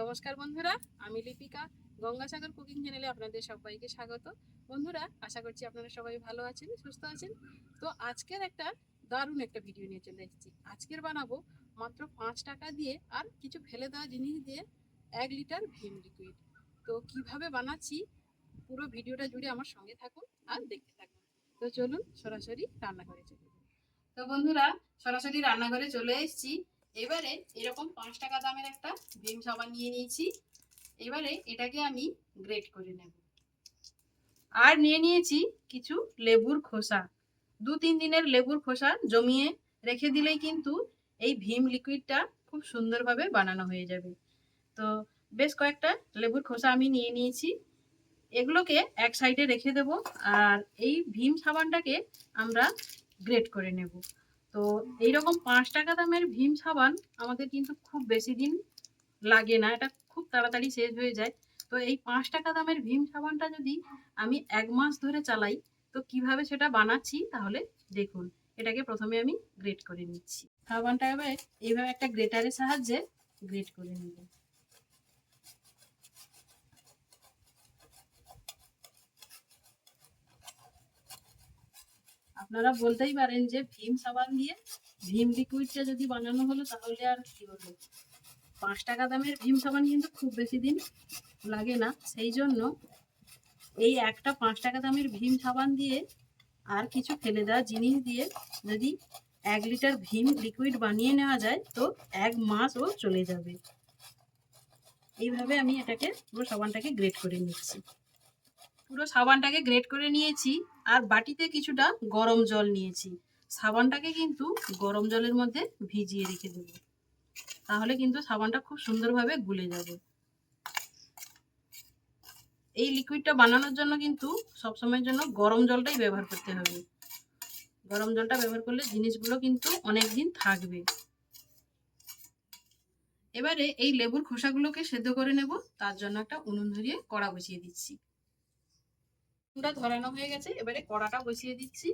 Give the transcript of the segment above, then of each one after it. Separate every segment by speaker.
Speaker 1: নমস্কার বন্ধুরা, আমি লিপিকা, গঙ্গাসাগর কুকিং চ্যানেলে আপনাদের সবাইকে স্বাগত। বন্ধুরা, আশা করছি আপনারা সবাই ভালো আছেন, সুস্থ আছেন। তো আজকের একটা দারুণ একটা ভিডিও নিয়ে চলে এসেছি। আজকের বানাবো মাত্র পাঁচ টাকা দিয়ে আর কিছু ফেলে দেওয়া জিনিস দিয়ে এক লিটার ভিম লিকুইড তো কীভাবে বানাচ্ছি পুরো ভিডিওটা জুড়ে আমার সঙ্গে থাকুন আর দেখতে থাকুন। তো চলুন সরাসরি রান্নাঘরে চলে। তো বন্ধুরা, সরাসরি রান্নাঘরে চলে এসেছি। এবারে এরকম পাঁচ টাকা দামের একটা ভিম সাবান নিয়ে নিয়েছি। এবারে এটাকে আমি গ্রেট করে নেব। আর নিয়ে নিয়েছি কিছু লেবুর খোসা। দু তিন দিনের লেবুর খোসা জমিয়ে রেখে দিলেই কিন্তু এই ভীম লিকুইডটা খুব সুন্দরভাবে বানানো হয়ে যাবে। তো বেশ কয়েকটা লেবুর খোসা আমি নিয়ে নিয়েছি। এগুলোকে এক সাইডে রেখে দেব আর এই ভীম সাবানটাকে আমরা গ্রেট করে নেব। তো এইরকম পাঁচ টাকা দামের ভীম সাবান আমাদের কিন্তু খুব বেশি দিন লাগে না, এটা খুব তাড়াতাড়ি শেষ হয়ে যায়। তো এই পাঁচ টাকা দামের ভীম সাবানটা যদি আমি এক মাস ধরে চালাই, তো কীভাবে সেটা বানাচ্ছি তাহলে দেখুন, এটাকে প্রথমে আমি গ্রেট করে নিচ্ছি। সাবানটা এবার এইভাবে একটা গ্রেটারের সাহায্যে গ্রেট করে নেব। আপনারা বলতেই পারেন যে ভীম সাবান দিয়ে ভীম লিকুইডটা যদি বানানো হলো তাহলে আর কি হলো পাঁচ টাকা দামের ভীম সাবান কিন্তু খুব বেশি দিন লাগে না। সেই জন্য এই একটা পাঁচ টাকা দামের ভীম সাবান দিয়ে আর কিছু ফেলে দেওয়া জিনিস দিয়ে যদি এক লিটার ভীম লিকুইড বানিয়ে নেওয়া যায় তো এক মাসও চলে যাবে। এইভাবে আমি এটাকে পুরো সাবানটাকে গ্রেট করে নিচ্ছি। পুরো সাবানটাকে গ্রেট করে নিয়েছি আর বাটিতে কিছুটা গরম জল নিয়েছি। সাবানটাকে কিন্তু গরম জলের মধ্যে ভিজিয়ে রেখে দেব। তাহলে কিন্তু সাবানটা খুব সুন্দরভাবে গুলে যাবে। এই লিকুইডটা বানানোর জন্য কিন্তু সবসময়ের জন্য গরম জলটাই ব্যবহার করতে হবে। গরম জলটা ব্যবহার করলে জিনিসগুলো কিন্তু অনেক দিন থাকবে। এবারে এই লেবুর খোসাগুলোকে সেদ্ধ করে নেব। তার জন্য একটা উনুন ধরিয়ে কড়া বসিয়ে দিচ্ছি। উনুনটা ধরানো হয়ে গেছে, এবারে কড়াটা বসিয়ে দিচ্ছি।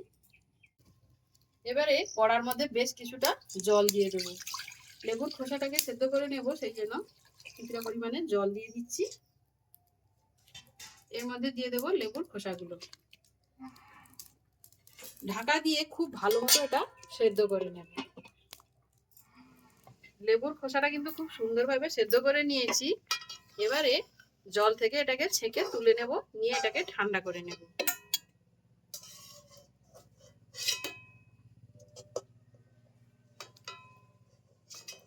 Speaker 1: এবারে কড়ার মধ্যে বেশ কিছুটা জল দিয়ে দেবো। লেবুর খোসাটাকে সেদ্ধ করে নেব, সেই জন্য কিছুটা পরিমাণে জল দিয়ে দিচ্ছি। এর মধ্যে দিয়ে দেবো লেবুর খোসাগুলো। ঢাকা দিয়ে খুব ভালো মতো এটা সেদ্ধ করে নেব। লেবুর খোসাটা কিন্তু খুব সুন্দরভাবে সেদ্ধ করে নিয়েছি। এবারে জল থেকে এটাকে ছেঁকে তুলে নেব, নিয়ে এটাকে ঠান্ডা করে নেব।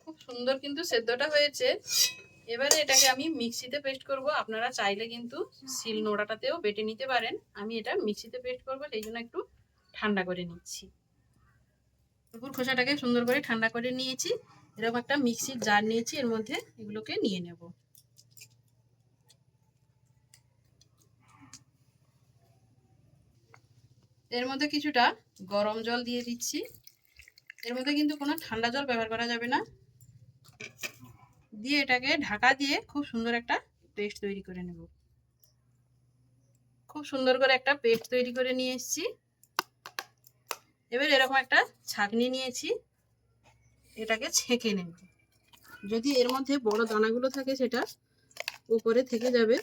Speaker 1: খুব সুন্দর কিন্তু সেদ্ধটা হয়েছে। এবারে এটাকে আমি মিক্সিতে পেস্ট করব। আপনারা চাইলে কিন্তু শিল নোড়াটাতেও বেটে নিতে পারেন। আমি এটা মিক্সিতে পেস্ট করব, সেই জন্য একটু ঠান্ডা করে নিচ্ছি। লেবুর খোসাটাকে সুন্দর করে ঠান্ডা করে নিয়েছি। এরকম একটা মিক্সির জার নিয়েছি, এর মধ্যে এগুলোকে নিয়ে নেব। এর মধ্যে কিছুটা গরম জল দিয়ে দিচ্ছি। এর মধ্যে কিন্তু কোনো ঠান্ডা জল ব্যবহার করা যাবে না। দিয়ে এটাকে ঢাকা দিয়ে খুব সুন্দর একটা পেস্ট তৈরি করে নেব। খুব সুন্দর করে একটা পেস্ট তৈরি করে নিয়ে এসেছি। এবার এরকম একটা ছাঁকনি নিয়েছি। এটাকে ছেঁকে নেব। যদি এর মধ্যে বড় দানাগুলো থাকে সেটা উপরে থেকে যাবে।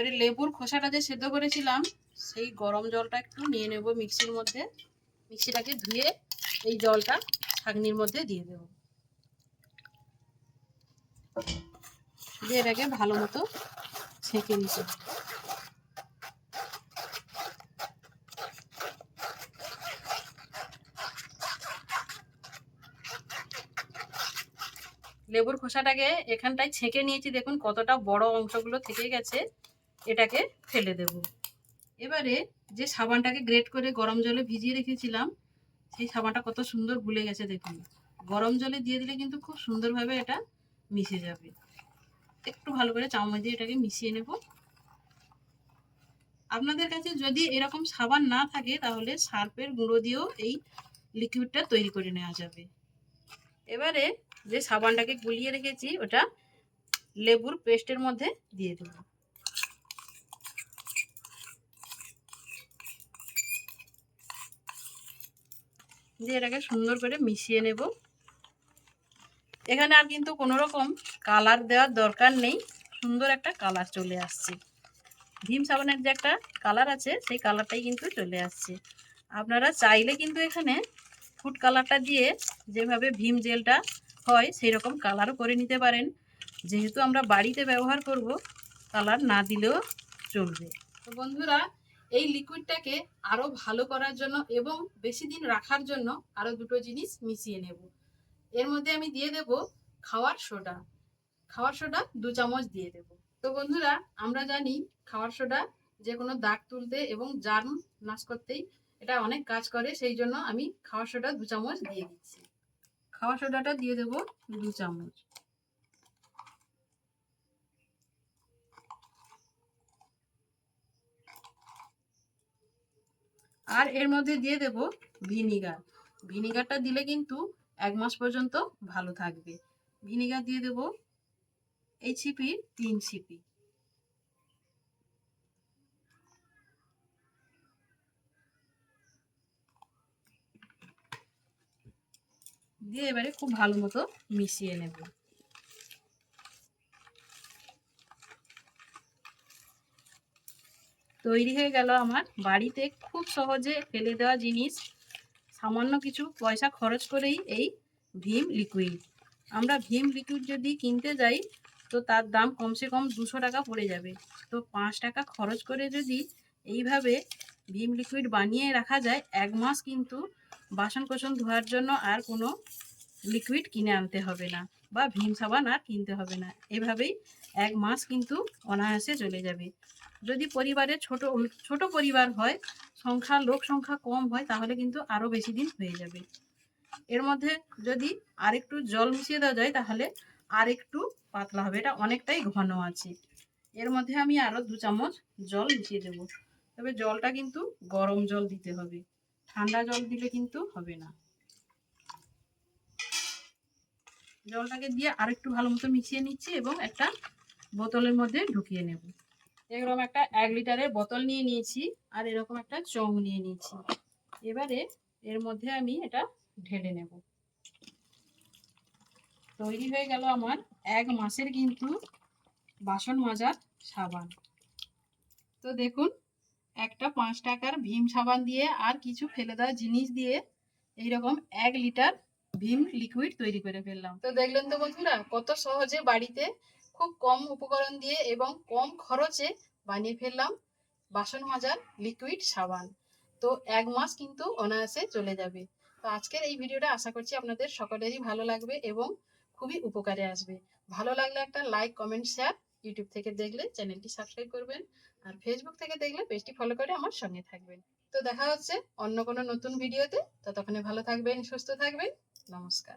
Speaker 1: এবারে লেবুর খোসাটা যে সেদ্ধ করেছিলাম, সেই গরম জলটা একটু নিয়ে নেব মিক্সির মধ্যে। মিক্সিটাকে ধুয়ে এই জলটা ছাগনির মধ্যে দিয়ে দেব। দিয়ে এটাকে ভালো মতো ছেঁকে নিতে লেবুর খোসাটাকে এখানটায় ছেঁকে নিয়েছি। দেখুন কতটা বড় অংশগুলো থেকে গেছে। এটাকে ফেলে দেব। এবারে যে সাবানটাকে গ্রেট করে গরম জলে ভিজিয়ে রেখেছিলাম, সেই সাবানটা কত সুন্দর গুলে গেছে দেখুন। গরম জলে দিয়ে দিলে কিন্তু খুব সুন্দরভাবে এটা মিশে যাবে। একটু ভালো করে চামচ দিয়ে এটাকে মিশিয়ে নেব। আপনাদের কাছে যদি এরকম সাবান না থাকে, তাহলে সার্পের গুঁড়ো দিয়েও এই লিকুইডটা তৈরি করে নেওয়া যাবে। এবারে যে সাবানটাকে গুলিয়ে রেখেছি, ওটা লেবুর পেস্টের মধ্যে দিয়ে দেব। দিয়ে এটাকে সুন্দর করে মিশিয়ে নেব। এখানে আর কিন্তু কোনো রকম কালার দেওয়ার দরকার নেই। সুন্দর একটা কালার চলে আসছে। ভীম সাবানের যে একটা কালার আছে, সেই কালারটাই কিন্তু চলে আসছে। আপনারা চাইলে কিন্তু এখানে ফুড কালারটা দিয়ে যেভাবে ভীম জেলটা হয় সেই রকম কালারও করে নিতে পারেন। যেহেতু আমরা বাড়িতে ব্যবহার করব, কালার না দিলেও চলবে। তো বন্ধুরা এই লিকুইডটাকে আরও ভালো করার জন্য এবং বেশি দিন রাখার জন্য আরও দুটো জিনিস মিশিয়ে নেব। এর মধ্যে আমি দিয়ে দেব খাওয়ার সোডা। খাওয়ার সোডা দু চামচ দিয়ে দেব। তো বন্ধুরা, আমরা জানি খাওয়ার সোডা যে কোনো দাগ তুলতে এবং জার্ম নাশ করতেই এটা অনেক কাজ করে, সেই জন্য আমি খাওয়ার সোডা দু চামচ দিয়ে দিচ্ছি। খাওয়ার সোডাটা দিয়ে দেব দু চামচ। আর এর মধ্যে দিয়ে দেব ভিনিগার। ভিনিগারটা দিলে কিন্তু এক মাস পর্যন্ত ভালো থাকবে। ভিনিগার দিয়ে দেব এই ছিপির তিন ছিপি। দিয়ে এবারে খুব ভালো মতো মিশিয়ে নেব। তৈরি হয়ে গেল আমার। বাড়িতে খুব সহজে ফেলে দেওয়া জিনিস, সামান্য কিছু পয়সা খরচ করেই এই ভীম লিকুইড আমরা ভীম লিকুইড যদি কিনতে যাই, তো তার দাম কমসে কম দুশো টাকা পড়ে যাবে। তো পাঁচ টাকা খরচ করে যদি এইভাবে ভীম লিকুইড বানিয়ে রাখা যায়, এক মাস কিন্তু বাসন কোসন ধোয়ার জন্য আর কোনো লিকুইড কিনে আনতে হবে না বা ভীম সাবান আর কিনতে হবে না। এভাবেই এক মাস কিন্তু অনায়াসে চলে যাবে। যদি পরিবারে ছোট ছোট পরিবার হয় সংখ্যা লোক সংখ্যা কম হয়, তাহলে কিন্তু আরও বেশি দিন হয়ে যাবে। এর মধ্যে যদি আরেকটু জল মিশিয়ে দেওয়া যায়, তাহলে আরেকটু পাতলা হবে। এটা অনেকটাই ঘন আছে। এর মধ্যে আমি আরও দু চামচ জল মিশিয়ে দেব। তবে জলটা কিন্তু গরম জল দিতে হবে। ঠান্ডা জল দিলে কিন্তু হবে না। জলটাকে দিয়ে আরেকটু ভালো মতো মিশিয়ে নিচ্ছি এবং একটা বোতলের মধ্যে ঢুকিয়ে নেব। এরকম একটা এক লিটারের বোতল নিয়ে নিয়েছি আর এরকম একটা চং নিয়ে নিয়েছি। এবারে এর মধ্যে আমি এটা ঢেলে নেব। তৈরি হয়ে গেল আমার এক মাসের কিন্তু বাসন মাজার সাবান। তো দেখুন, একটা পাঁচ টাকার ভীম সাবান দিয়ে আর কিছু ফেলে দেওয়া জিনিস দিয়ে এইরকম এক লিটার ভীম লিকুইড তৈরি করে ফেললাম। তো দেখলেন তো বন্ধুরা, কত সহজে বাড়িতে খুব কম উপকরণ দিয়ে এবং কম খরচে বানিয়ে ফেললাম বাসন মাজার লিকুইড সাবান। তো এক মাস কিন্তু অনায়াসে চলে যাবে। তো আজকের এই ভিডিওটা আশা করছি আপনাদের সকলেরই ভালো লাগবে এবং খুবই উপকারে আসবে। ভালো লাগলে একটা লাইক কমেন্ট শেয়ার ইউটিউব থেকে দেখলে চ্যানেলটি সাবস্ক্রাইব করবেন আর ফেসবুক থেকে দেখলে পেজটি ফলো করে আমার সঙ্গে থাকবেন। তো দেখা হচ্ছে অন্য কোনো নতুন ভিডিওতে। ততক্ষণে ভালো থাকবেন, সুস্থ থাকবেন। নমস্কার।